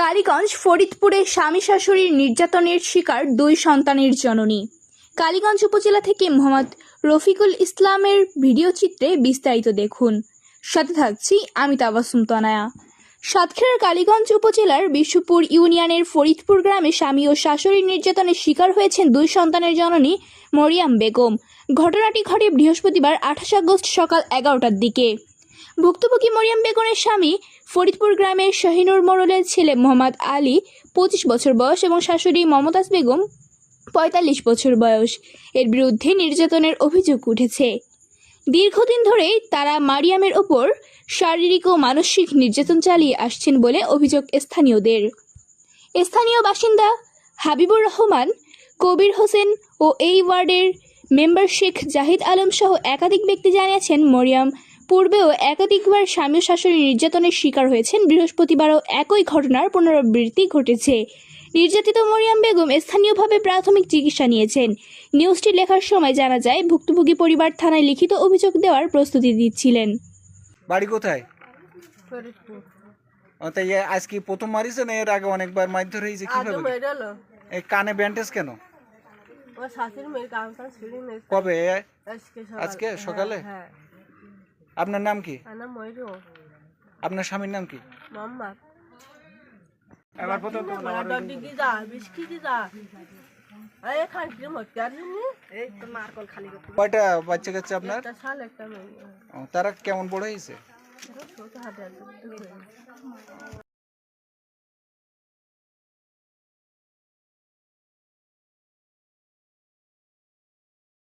কালীগঞ্জ ফরিদপুরে স্বামী শাশুড়ির নির্যাতনের শিকার দুই সন্তানের জননী। কালীগঞ্জ উপজেলা থেকে মোহাম্মদ রফিকুল ইসলামের ভিডিও চিত্রে বিস্তারিত দেখুন। সাথে থাকছি আমি তাবাসুম তনায়া। সাতক্ষীরার কালীগঞ্জ উপজেলার বিশুপুর ইউনিয়নের ফরিদপুর গ্রামে স্বামী ও শাশুড়ির নির্যাতনের শিকার হয়েছেন দুই সন্তানের জননী মরিয়াম বেগম। ঘটনাটি ঘটে বৃহস্পতিবার আঠাশ আগস্ট সকাল এগারোটার দিকে। ভুক্তভোগী মরিয়াম বেগমের স্বামী ফরিদপুর গ্রামের শাহিনুর মোড়লের ছেলে মোহাম্মদ আলী, পঁচিশ বছর বয়স এবং শাশুড়ি মমতাজ বেগম, পঁয়তাল্লিশ বছর বয়স। এর বিরুদ্ধে নির্যাতনের অভিযোগ উঠেছে। দীর্ঘদিন ধরেই তারা মারিয়ামের ওপর শারীরিক ও মানসিক নির্যাতন চালিয়ে আসছেন বলে অভিযোগ স্থানীয়দের। স্থানীয় বাসিন্দা হাবিবুর রহমান, কবির হোসেন ও এই ওয়ার্ডের মেম্বার শেখ জাহিদ আলম সহ একাধিক ব্যক্তি জানিয়েছেন, মরিয়াম পূর্বেও একাধিকবার স্বামী শাশুড়ি নির্যাতনের শিকার হয়েছেন। বৃহস্পতিবারও একই ঘটনার পুনরাবৃত্তি ঘটেছে। নির্যাতিত মরিয়াম বেগম স্থানীয়ভাবে প্রাথমিক চিকিৎসা নিয়েছেন। নিউজটি লেখার সময় জানা যায় ভুক্তভোগী পরিবার থানায় লিখিত অভিযোগ দেওয়ার প্রস্তুতি দিচ্ছিলেন। বাড়ি কোথায়? ফরিদপুর। ও, তাই আজ কি প্রথম মারিছে না এর আগে অনেকবার মারধর হয়েছে? আগে কীভাবে মেরেলো এই কানে ব্যান্ডেজ কেন? কবে? সকালে আজকে সকালে? হ্যাঁ। আপনার নাম কি? আপনার স্বামীর নাম কি? এবার প্রথম কয়টা বাচ্চা কাচ্চা আপনার? একটা শাল একটা তারা কেমন বড় হয়েছে।